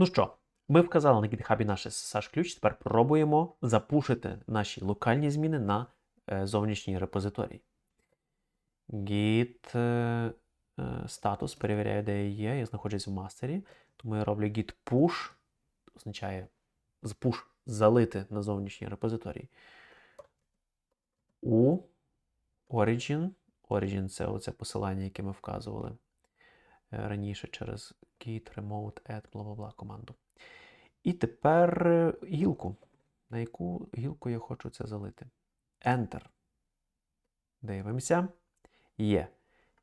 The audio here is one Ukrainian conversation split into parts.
Ну що, ми вказали на GitHub наш SSH ключ. Тепер пробуємо запушити наші локальні зміни на е, зовнішній репозиторій. Git е, е, статус перевіряє, де я є. Я знаходжусь в мастері. Тому я роблю git push, означає push залити на зовнішній репозиторій. У Origin. Origin це оце посилання, яке ми вказували раніше через git remote add бла бла бла команду. І тепер е, гілку. На яку гілку я хочу це залити? Enter. Дивимося. Є.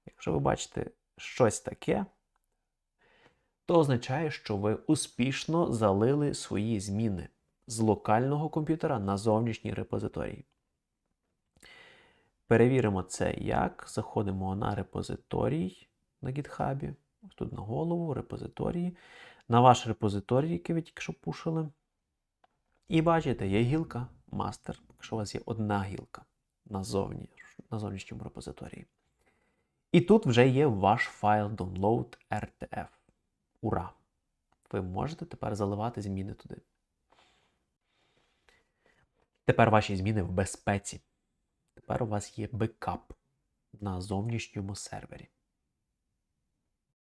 Якщо ви бачите щось таке, то означає, що ви успішно залили свої зміни з локального комп'ютера на зовнішній репозиторій. Перевіримо це як. Заходимо на репозиторій на GitHub. Ось тут на голову, репозиторії. На ваш репозиторій, який ви тільки що пушили. І бачите, є гілка мастер, якщо у вас є одна гілка назовні, на зовнішньому репозиторії. І тут вже є ваш файл download RTF. Ура! Ви можете тепер заливати зміни туди. Тепер ваші зміни в безпеці. Тепер у вас є бекап на зовнішньому сервері.